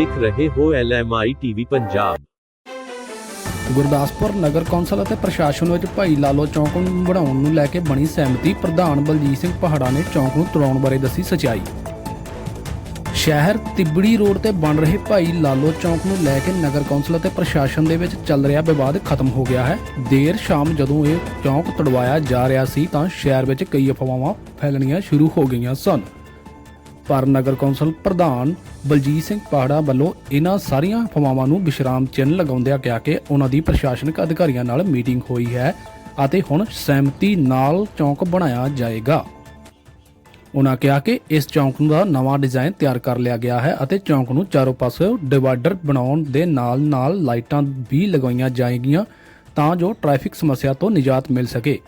ਵੇਖ ਰਹੇ ਹੋ ਐਲਐਮਆਈ ਟੀਵੀ ਪੰਜਾਬ। ਗੁਰਦਾਸਪੁਰ ਨਗਰ ਕੌਂਸਲ ਅਤੇ ਪ੍ਰਸ਼ਾਸਨ ਵਿੱਚ ਭਾਈ ਲਾਲੋ ਚੌਂਕ ਨੂੰ ਬਣਾਉਣ ਨੂੰ ਲੈ ਕੇ ਬਣੀ ਸਹਿਮਤੀ ਪ੍ਰਧਾਨ ਬਲਜੀਤ ਸਿੰਘ ਪਹਾੜਾ ਨੇ ਚੌਂਕ ਨੂੰ ਤਰਾਉਣ ਬਾਰੇ ਦੱਸੀ ਸਚਾਈ। ਸ਼ਹਿਰ ਤਿਬੜੀ ਰੋਡ ਤੇ ਬਣ ਰਹੇ ਭਾਈ ਲਾਲੋ ਚੌਂਕ ਨੂੰ ਲੈ ਕੇ ਨਗਰ ਕੌਂਸਲ ਅਤੇ ਪ੍ਰਸ਼ਾਸਨ ਦੇ ਵਿੱਚ ਚੱਲ ਰਿਹਾ ਵਿਵਾਦ ਖਤਮ ਹੋ ਗਿਆ ਹੈ। ਦੇਰ ਸ਼ਾਮ ਜਦੋਂ ਇਹ ਚੌਂਕ ਤੜਵਾਇਆ ਜਾ ਰਿਹਾ ਸੀ ਤਾਂ ਸ਼ਹਿਰ ਵਿੱਚ ਕਈ ਅਫਵਾਹਾਂ ਫੈਲਣੀਆਂ ਸ਼ੁਰੂ ਹੋ ਗਈਆਂ ਸਨ। ਪਰ ਨਗਰ ਕੌਂਸਲ ਪ੍ਰਧਾਨ ਬਲਜੀਤ ਸਿੰਘ ਪਾਹੜਾ ਵੱਲੋਂ ਇਹਨਾਂ ਸਾਰੀਆਂ ਅਫਵਾਹਾਂ ਨੂੰ ਵਿਸ਼ਰਾਮ ਚਿੰਨ੍ਹ ਲਗਾਉਂਦਿਆਂ ਕਿਹਾ ਕਿ ਉਹਨਾਂ ਦੀ ਪ੍ਰਸ਼ਾਸਨਿਕ ਅਧਿਕਾਰੀਆਂ ਨਾਲ ਮੀਟਿੰਗ ਹੋਈ ਹੈ ਅਤੇ ਹੁਣ ਸਹਿਮਤੀ ਨਾਲ ਚੌਂਕ ਬਣਾਇਆ ਜਾਏਗਾ। ਉਹਨਾਂ ਕਿਹਾ ਕਿ ਇਸ ਚੌਂਕ ਦਾ ਨਵਾਂ ਡਿਜ਼ਾਈਨ ਤਿਆਰ ਕਰ ਲਿਆ ਗਿਆ ਹੈ ਅਤੇ ਚੌਂਕ ਨੂੰ ਚਾਰੋਂ ਪਾਸੇ ਡਿਵਾਈਡਰ ਬਣਾਉਣ ਦੇ ਨਾਲ-ਨਾਲ ਲਾਈਟਾਂ ਵੀ ਲਗਾਈਆਂ ਜਾਏਗੀਆਂ ਤਾਂ ਜੋ ਟ੍ਰੈਫਿਕ ਸਮੱਸਿਆ ਤੋਂ ਨਿਜਾਤ ਮਿਲ ਸਕੇ।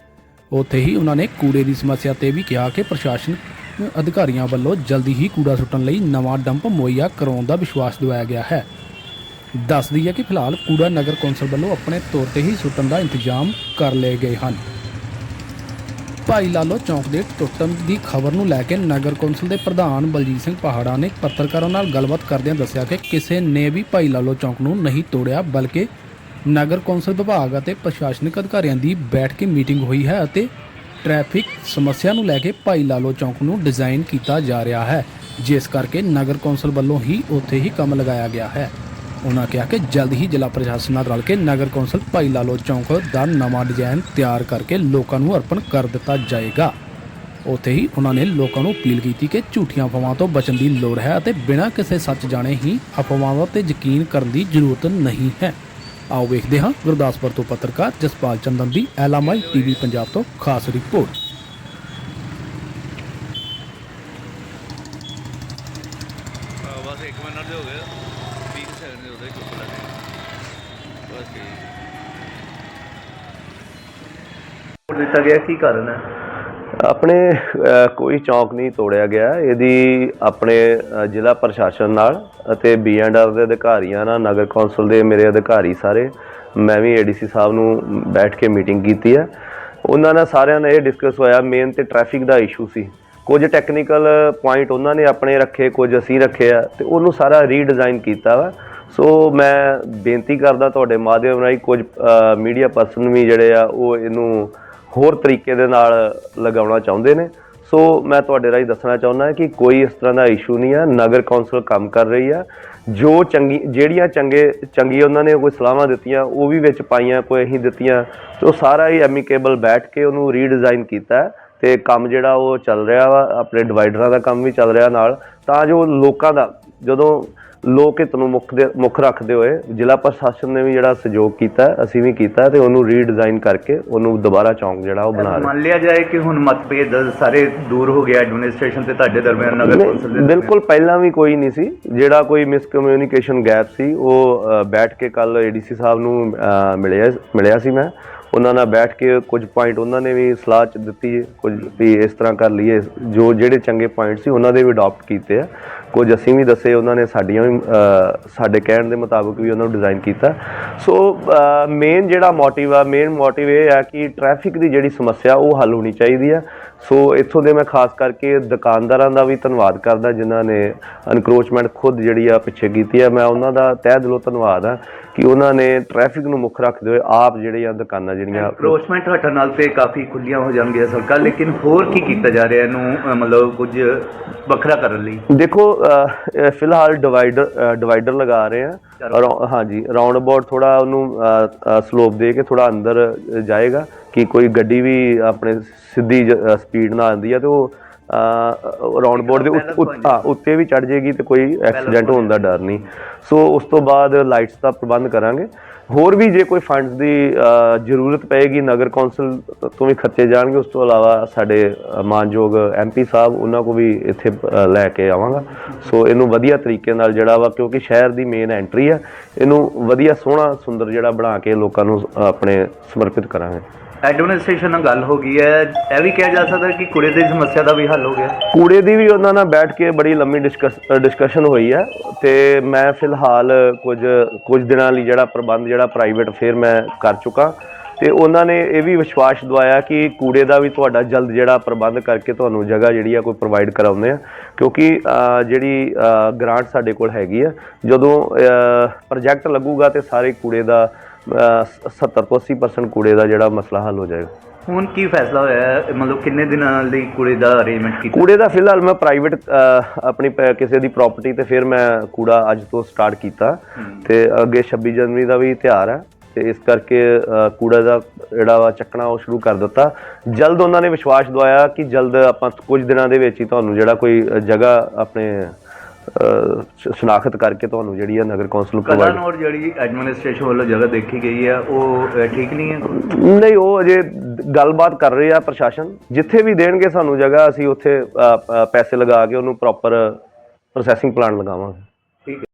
ਉੱਥੇ ਹੀ ਉਹਨਾਂ ਨੇ ਕੂੜੇ ਦੀ ਸਮੱਸਿਆ ਤੇ ਵੀ ਕਿਹਾ ਕਿ ਪ੍ਰਸ਼ਾਸਨ ਅਧਿਕਾਰੀਆਂ ਵੱਲੋਂ ਜਲਦੀ ਹੀ ਕੂੜਾ ਸੁੱਟਣ ਲਈ ਨਵਾਂ ਡੰਪ ਮੁਹੱਈਆ ਕਰਾਉਣ ਦਾ ਵਿਸ਼ਵਾਸ ਦਿਵਾਇਆ ਗਿਆ ਹੈ। ਦੱਸਦੀ ਹੈ ਕਿ ਫਿਲਹਾਲ ਕੂੜਾ ਨਗਰ ਕੌਂਸਲ ਵੱਲੋਂ ਆਪਣੇ ਤੌਰ ਤੇ ਹੀ ਸੁੱਟਣ ਦਾ ਇੰਤਜ਼ਾਮ ਕਰ ਲਏ ਗਏ ਹਨ। ਭਾਈ ਲਾਲੋ ਚੌਂਕ ਦੇ ਟੁੱਟਣ ਦੀ ਖਬਰ ਨੂੰ ਲੈ ਕੇ ਨਗਰ ਕੌਂਸਲ ਦੇ ਪ੍ਰਧਾਨ ਬਲਜੀਤ ਸਿੰਘ ਪਹਾੜਾ ਨੇ ਪੱਤਰਕਾਰਾਂ ਨਾਲ ਗੱਲਬਾਤ ਕਰਦਿਆਂ ਦੱਸਿਆ ਕਿ ਕਿਸੇ ਨੇ ਵੀ ਭਾਈ ਲਾਲੋ ਚੌਂਕ ਨੂੰ ਨਹੀਂ ਤੋੜਿਆ, ਬਲਕਿ ਨਗਰ ਕੌਂਸਲ ਵਿਭਾਗ ਅਤੇ ਪ੍ਰਸ਼ਾਸਨਿਕ ਅਧਿਕਾਰੀਆਂ ਦੀ ਬੈਠ ਕੇ ਮੀਟਿੰਗ ਹੋਈ ਹੈ ਅਤੇ ਟ੍ਰੈਫਿਕ ਸਮੱਸਿਆ ਨੂੰ ਲੈ ਕੇ ਭਾਈ ਲਾਲੋ ਚੌਂਕ ਨੂੰ ਡਿਜ਼ਾਈਨ ਕੀਤਾ ਜਾ ਰਿਹਾ ਹੈ, ਜਿਸ ਕਰਕੇ ਨਗਰ ਕੌਂਸਲ ਵੱਲੋਂ ਹੀ ਉੱਥੇ ਹੀ ਕੰਮ ਲਗਾਇਆ ਗਿਆ ਹੈ। ਉਹਨਾਂ ਕਿਹਾ ਕਿ ਜਲਦ ਹੀ ਜ਼ਿਲ੍ਹਾ ਪ੍ਰਸ਼ਾਸਨ ਨਾਲ ਰਲ ਕੇ ਨਗਰ ਕੌਂਸਲ ਭਾਈ ਲਾਲੋ ਚੌਂਕ ਦਾ ਨਵਾਂ ਡਿਜ਼ਾਈਨ ਤਿਆਰ ਕਰਕੇ ਲੋਕਾਂ ਨੂੰ ਅਰਪਣ ਕਰ ਦਿੱਤਾ ਜਾਏਗਾ। ਉੱਥੇ ਹੀ ਉਹਨਾਂ ਨੇ ਲੋਕਾਂ ਨੂੰ ਅਪੀਲ ਕੀਤੀ ਕਿ ਝੂਠੀਆਂ ਅਫਵਾਹਾਂ ਤੋਂ ਬਚਣ ਦੀ ਲੋੜ ਹੈ ਅਤੇ ਬਿਨਾਂ ਕਿਸੇ ਸੱਚ ਜਾਣੇ ਹੀ ਅਫਵਾਹਾਂ ਤੇ ਯਕੀਨ ਕਰਨ ਦੀ ਜ਼ਰੂਰਤ ਨਹੀਂ ਹੈ। ਆਓ ਵੇਖਦੇ ਹਾਂ ਗੁਰਦਾਸਪੁਰ ਤੋਂ ਪੱਤਰਕਾਰ ਜਸਪਾਲ ਚੰਦਨ ਦੀ ਐਲਾਮਾਈ ਟੀਵੀ ਪੰਜਾਬ ਤੋਂ ਖਾਸ ਰਿਪੋਰਟ। ਬਸ 1 ਮਿੰਟ ਦੇ ਹੋ ਗਏ 20 ਸੈਕਿੰਡ ਦੇ ਉਹਦੇ ਚੁੱਪ ਲੈਣੇ ਬਸ ਠੀਕ। ਦਿੱਤਾ ਗਿਆ ਕੀ ਕਾਰਨ ਹੈ? ਆਪਣੇ ਕੋਈ ਚੌਂਕ ਨਹੀਂ ਤੋੜਿਆ ਗਿਆ। ਇਹਦੀ ਆਪਣੇ ਜ਼ਿਲ੍ਹਾ ਪ੍ਰਸ਼ਾਸਨ ਨਾਲ ਅਤੇ ਬੀਐਨਆਰ ਦੇ ਅਧਿਕਾਰੀਆਂ ਨਾਲ, ਨਗਰ ਕੌਂਸਲ ਦੇ ਮੇਰੇ ਅਧਿਕਾਰੀ ਸਾਰੇ, ਮੈਂ ਵੀ ਏਡੀਸੀ ਸਾਹਿਬ ਨੂੰ ਬੈਠ ਕੇ ਮੀਟਿੰਗ ਕੀਤੀ ਹੈ। ਉਹਨਾਂ ਨਾਲ ਸਾਰਿਆਂ ਨਾਲ ਇਹ ਡਿਸਕਸ ਹੋਇਆ ਮੇਨ ਤੇ ਟ੍ਰੈਫਿਕ ਦਾ ਇਸ਼ੂ ਸੀ। ਕੁਝ ਟੈਕਨੀਕਲ ਪੁਆਇੰਟ ਉਹਨਾਂ ਨੇ ਆਪਣੇ ਰੱਖੇ, ਕੁਝ ਅਸੀਂ ਰੱਖੇ ਆ, ਤੇ ਉਹਨੂੰ ਸਾਰਾ ਰੀਡਿਜ਼ਾਈਨ ਕੀਤਾ ਵਾ। ਸੋ ਮੈਂ ਬੇਨਤੀ ਕਰਦਾ ਤੁਹਾਡੇ ਮਾਧਿਅਮ ਰਾਹੀਂ ਕੁਝ ਮੀਡੀਆ ਪਰਸਨ ਵੀ ਜਿਹੜੇ ਆ, ਉਹ ਇਹਨੂੰ ਹੋਰ ਤਰੀਕੇ ਦੇ ਨਾਲ ਲਗਾਉਣਾ ਚਾਹੁੰਦੇ ਨੇ। ਸੋ ਮੈਂ ਤੁਹਾਡੇ ਰਾਹੀਂ ਦੱਸਣਾ ਚਾਹੁੰਦਾ ਕਿ ਕੋਈ ਇਸ ਤਰ੍ਹਾਂ ਦਾ ਇਸ਼ੂ ਨਹੀਂ ਹੈ। ਨਗਰ ਕੌਂਸਲ ਕੰਮ ਕਰ ਰਹੀ ਆ ਜੋ ਚੰਗੀ, ਜਿਹੜੀਆਂ ਚੰਗੇ, ਚੰਗੀ ਉਹਨਾਂ ਨੇ ਕੋਈ ਸਲਾਹਾਂ ਦਿੱਤੀਆਂ, ਉਹ ਵੀ ਵਿੱਚ ਪਾਈਆਂ, ਕੋਈ ਅਸੀਂ ਦਿੱਤੀਆਂ। ਸੋ ਸਾਰਾ ਹੀ ਐਮੀਕੇਬਲ ਬੈਠ ਕੇ ਉਹਨੂੰ ਰੀਡਿਜ਼ਾਈਨ ਕੀਤਾ ਹੈ ਤੇ ਕੰਮ ਜਿਹੜਾ ਉਹ ਚੱਲ ਰਿਹਾ ਵਾ, ਆਪਣੇ ਡਿਵਾਈਡਰਾਂ ਦਾ ਕੰਮ ਵੀ ਚੱਲ ਰਿਹਾ ਨਾਲ। ਤਾਂ ਜੋ ਲੋਕਾਂ ਦਾ, ਜਦੋਂ ਲੋਕ ਹਿੱਤ ਨੂੰ ਮੁੱਖ ਦੇ ਮੁੱਖ ਰੱਖਦੇ ਹੋਏ ਜ਼ਿਲ੍ਹਾ ਪ੍ਰਸ਼ਾਸਨ ਨੇ ਵੀ ਜਿਹੜਾ ਸਹਿਯੋਗ ਕੀਤਾ ਅਸੀਂ ਵੀ ਕੀਤਾ ਤੇ ਉਹਨੂੰ ਰੀਡਿਜ਼ਾਈਨ ਕਰਕੇ ਉਹਨੂੰ ਦੁਬਾਰਾ ਚੌਂਕ ਜਿਹੜਾ ਉਹ ਬਣਾ ਰਹੇ ਮੰਨ ਲਿਆ ਜਾਏ ਕਿ ਹੁਣ ਮਤਭੇਦ ਸਾਰੇ ਦੂਰ ਹੋ ਗਿਆ ਐਡਮਿਨਿਸਟ੍ਰੇਸ਼ਨ ਤੇ ਤੁਹਾਡੇ ਦਰਮਿਆਨ ਨਗਰ ਕੌਂਸਲ ਦੇ। ਬਿਲਕੁਲ ਪਹਿਲਾਂ ਵੀ ਕੋਈ ਨਹੀਂ ਸੀ। ਜਿਹੜਾ ਕੋਈ ਮਿਸਕਮਿਊਨੀਕੇਸ਼ਨ ਗੈਪ ਸੀ ਉਹ ਬੈਠ ਕੇ ਕੱਲ ਏਡੀਸੀ ਸਾਹਿਬ ਨੂੰ ਮਿਲਿਆ ਮਿਲਿਆ ਸੀ ਮੈਂ। ਉਹਨਾਂ ਨਾਲ ਬੈਠ ਕੇ ਕੁਝ ਪੁਆਇੰਟ ਉਹਨਾਂ ਨੇ ਵੀ ਸਲਾਹ ਚ ਦਿੱਤੀ ਕੁਝ ਵੀ ਇਸ ਤਰ੍ਹਾਂ ਕਰ ਲਈਏ। ਜੋ ਜਿਹੜੇ ਚੰਗੇ ਪੁਆਇੰਟ ਸੀ ਉਹਨਾਂ ਦੇ ਵੀ ਅਡਾਪਟ ਕੀਤੇ ਆ। ਕੁਝ ਅਸੀਂ ਵੀ ਦੱਸੇ ਉਹਨਾਂ ਨੇ ਸਾਡੀਆਂ ਵੀ ਸਾਡੇ ਕਹਿਣ ਦੇ ਮੁਤਾਬਕ ਵੀ ਉਹਨਾਂ ਨੂੰ ਡਿਜ਼ਾਈਨ ਕੀਤਾ। ਸੋ ਮੇਨ ਜਿਹੜਾ ਮੋਟਿਵ ਆ ਮੇਨ ਮੋਟਿਵ ਇਹ ਹੈ ਕਿ ਟ੍ਰੈਫਿਕ ਦੀ ਜਿਹੜੀ ਸਮੱਸਿਆ ਉਹ ਹੱਲ ਹੋਣੀ ਚਾਹੀਦੀ ਆ। ਸੋ ਇੱਥੋਂ ਦੇ ਮੈਂ ਖਾਸ ਕਰਕੇ ਦੁਕਾਨਦਾਰਾਂ ਦਾ ਵੀ ਧੰਨਵਾਦ ਕਰਦਾ ਜਿਨ੍ਹਾਂ ਨੇ ਅਨਕਰੋਚਮੈਂਟ ਖੁਦ ਜਿਹੜੀ ਆ ਪਿੱਛੇ ਕੀਤੀ ਆ। ਮੈਂ ਉਹਨਾਂ ਦਾ ਤਹਿ ਦਿਲੋਂ ਧੰਨਵਾਦ ਆ ਕਿ ਉਹਨਾਂ ਨੇ ਟ੍ਰੈਫਿਕ ਨੂੰ ਮੁੱਖ ਰੱਖਦੇ ਹੋਏ ਆਪ ਜਿਹੜੇ ਆ ਦੁਕਾਨਾਂ ਜਿਹੜੀਆਂ ਐਨਕਰੋਚਮੈਂਟ ਹਟਣ ਨਾਲ ਤੇ ਕਾਫੀ ਖੁੱਲੀਆਂ ਹੋ ਜਾਣਗੀਆਂ ਸੜਕਾਂ ਲੇਕਿਨ ਹੋਰ ਕੀ ਕੀਤਾ ਜਾ ਰਿਹਾ ਇਹਨੂੰ ਮਤਲਬ ਕੁਝ ਵੱਖਰਾ ਕਰਨ ਲਈ? ਦੇਖੋ ਫਿਲਹਾਲ ਡਿਵਾਈਡਰ ਡਿਵਾਈਡਰ ਲਗਾ ਰਹੇ ਆ ਹਾਂਜੀ ਰਾਉਂਡ ਅਬਾਊਟ ਥੋੜਾ ਉਹਨੂੰ ਸਲੋਪ ਦੇ ਕੇ ਥੋੜਾ ਅੰਦਰ ਜਾਏਗਾ ਕਿ ਕੋਈ ਗੱਡੀ ਵੀ ਆਪਣੇ ਸਿੱਧੀ ਸਪੀਡ ਨਾਲ ਆਉਂਦੀ ਆ ਤੇ ਉਹ ਰਾਉਂਡ ਅਬਾਊਟ ਦੇ ਉੱਤ- ਵੀ ਚੜ ਜਾਏਗੀ ਤੇ ਕੋਈ ਐਕਸੀਡੈਂਟ ਹੋਣ ਦਾ ਡਰ ਨਹੀਂ। ਸੋ ਉਸ ਤੋਂ ਬਾਅਦ ਲਾਈਟਸ ਦਾ ਪ੍ਰਬੰਧ ਕਰਾਂਗੇ। ਹੋਰ ਵੀ ਜੇ ਕੋਈ ਫੰਡਸ ਦੀ ਜ਼ਰੂਰਤ ਪਏਗੀ ਨਗਰ ਕੌਂਸਲ ਤੋਂ ਵੀ ਖਰਚੇ ਜਾਣਗੇ ਉਸ ਤੋਂ ਇਲਾਵਾ ਸਾਡੇ ਮਾਨਯੋਗ ਐਮਪੀ ਸਾਹਿਬ ਉਹਨਾਂ ਕੋ ਵੀ ਇੱਥੇ ਲੈ ਕੇ ਆਵਾਂਗਾ। ਸੋ ਇਹਨੂੰ ਵਧੀਆ ਤਰੀਕੇ ਨਾਲ ਜਿਹੜਾ ਵਾ ਕਿਉਂਕਿ ਸ਼ਹਿਰ ਦੀ ਮੇਨ ਐਂਟਰੀ ਆ ਇਹਨੂੰ ਵਧੀਆ ਸੋਹਣਾ ਸੁੰਦਰ ਜਿਹੜਾ ਬਣਾ ਕੇ ਲੋਕਾਂ ਨੂੰ ਆਪਣੇ ਸਮਰਪਿਤ ਕਰਾਂਗੇ। ਐਡਮਿਨਿਸਟ੍ਰੇਸ਼ਨ ਨਾਲ ਗੱਲ ਹੋ ਗਈ ਹੈ। ਇਹ ਵੀ ਕਿਹਾ ਜਾ ਸਕਦਾ ਕਿ ਕੂੜੇ ਦੀ ਸਮੱਸਿਆ ਦਾ ਵੀ ਹੱਲ ਹੋ ਗਿਆ। ਕੂੜੇ ਦੀ ਵੀ ਉਹਨਾਂ ਨਾਲ ਬੈਠ ਕੇ ਬੜੀ ਲੰਮੀ ਡਿਸਕਸ਼ਨ ਹੋਈ ਹੈ ਤੇ ਮੈਂ ਫਿਲਹਾਲ ਕੁਝ ਕੁਝ ਦਿਨਾਂ ਲਈ ਜਿਹੜਾ ਪ੍ਰਬੰਧ, ਜਿਹੜਾ ਪ੍ਰਾਈਵੇਟ ਫੇਰ ਮੈਂ ਕਰ ਚੁੱਕਾ। ਤੇ ਉਹਨਾਂ ਨੇ ਇਹ ਵੀ ਵਿਸ਼ਵਾਸ ਦਵਾਇਆ ਕਿ ਕੂੜੇ ਦਾ ਵੀ ਤੁਹਾਡਾ ਜਲਦ ਜਿਹੜਾ ਪ੍ਰਬੰਧ ਕਰਕੇ ਤੁਹਾਨੂੰ ਜਗ੍ਹਾ ਜਿਹੜੀ ਆ ਕੋਈ ਪ੍ਰੋਵਾਈਡ ਕਰਾਉਂਦੇ ਆ। ਕਿਉਂਕਿ ਜਿਹੜੀ ਗ੍ਰਾਂਟ ਸਾਡੇ ਕੋਲ ਹੈਗੀ ਆ ਜਦੋਂ ਪ੍ਰੋਜੈਕਟ ਲੱਗੂਗਾ ਤੇ ਸਾਰੇ ਕੂੜੇ ਦਾ ਅਹ, 70 ਤੋਂ 80% ਕੂੜੇ ਦਾ ਜਿਹੜਾ ਮਸਲਾ ਹੱਲ ਹੋ ਜਾਏਗਾ। ਹੁਣ ਕੀ ਫੈਸਲਾ ਹੋਇਆ? ਮਤਲਬ ਕਿੰਨੇ ਦਿਨਾਂ ਲਈ ਕੂੜੇ ਦਾ ਅਰੇਂਜਮੈਂਟ ਕੀਤਾ? ਕੂੜੇ ਦਾ ਫਿਲਹਾਲ ਮੈਂ ਪ੍ਰਾਈਵੇਟ ਆਪਣੀ ਕਿਸੇ ਦੀ ਪ੍ਰਾਪਰਟੀ ਤੇ ਫਿਰ ਮੈਂ ਕੂੜਾ ਅੱਜ ਤੋਂ ਸਟਾਰਟ ਕੀਤਾ। ਤੇ ਅੱਗੇ 26 ਜਨਵਰੀ ਦਾ ਵੀ ਤਿਉਹਾਰ ਹੈ ਤੇ ਇਸ ਕਰਕੇ ਕੂੜਾ ਦਾ ਜਿਹੜਾ ਵਾ ਚੱਕਣਾ ਉਹ ਸ਼ੁਰੂ ਕਰ ਦਿੱਤਾ। ਜਲਦ ਉਹਨਾਂ ਨੇ ਵਿਸ਼ਵਾਸ ਦਵਾਇਆ ਕਿ ਜਲਦ ਆਪਾਂ ਕੁਝ ਦਿਨਾਂ ਦੇ ਵਿੱਚ ਹੀ ਤੁਹਾਨੂੰ ਜਿਹੜਾ ਕੋਈ ਜਗ੍ਹਾ ਆਪਣੇ ਸ਼ਨਾਖਤ ਕਰਕੇ ਤੁਹਾਨੂੰ ਜਿਹੜੀ ਆ ਨਗਰ ਕੌਂਸਲ ਪ੍ਰੋਵਾਈਡ ਜਿਹੜੀ ਐਡਮਿਨਿਸਟ੍ਰੇਸ਼ਨ ਵੱਲੋਂ ਜਗ੍ਹਾ ਦੇਖੀ ਗਈ ਹੈ ਉਹ ਠੀਕ ਨਹੀਂ ਹੈ? ਨਹੀਂ ਉਹ ਅਜੇ ਗੱਲਬਾਤ ਕਰ ਰਹੇ ਆ ਪ੍ਰਸ਼ਾਸਨ। ਜਿੱਥੇ ਵੀ ਦੇਣਗੇ ਸਾਨੂੰ ਜਗ੍ਹਾ ਅਸੀਂ ਉੱਥੇ ਪੈਸੇ ਲਗਾ ਕੇ ਉਹਨੂੰ ਪ੍ਰੋਪਰ ਪ੍ਰੋਸੈਸਿੰਗ ਪਲਾਂਟ ਲਗਾਵਾਂਗੇ। ਠੀਕ ਹੈ।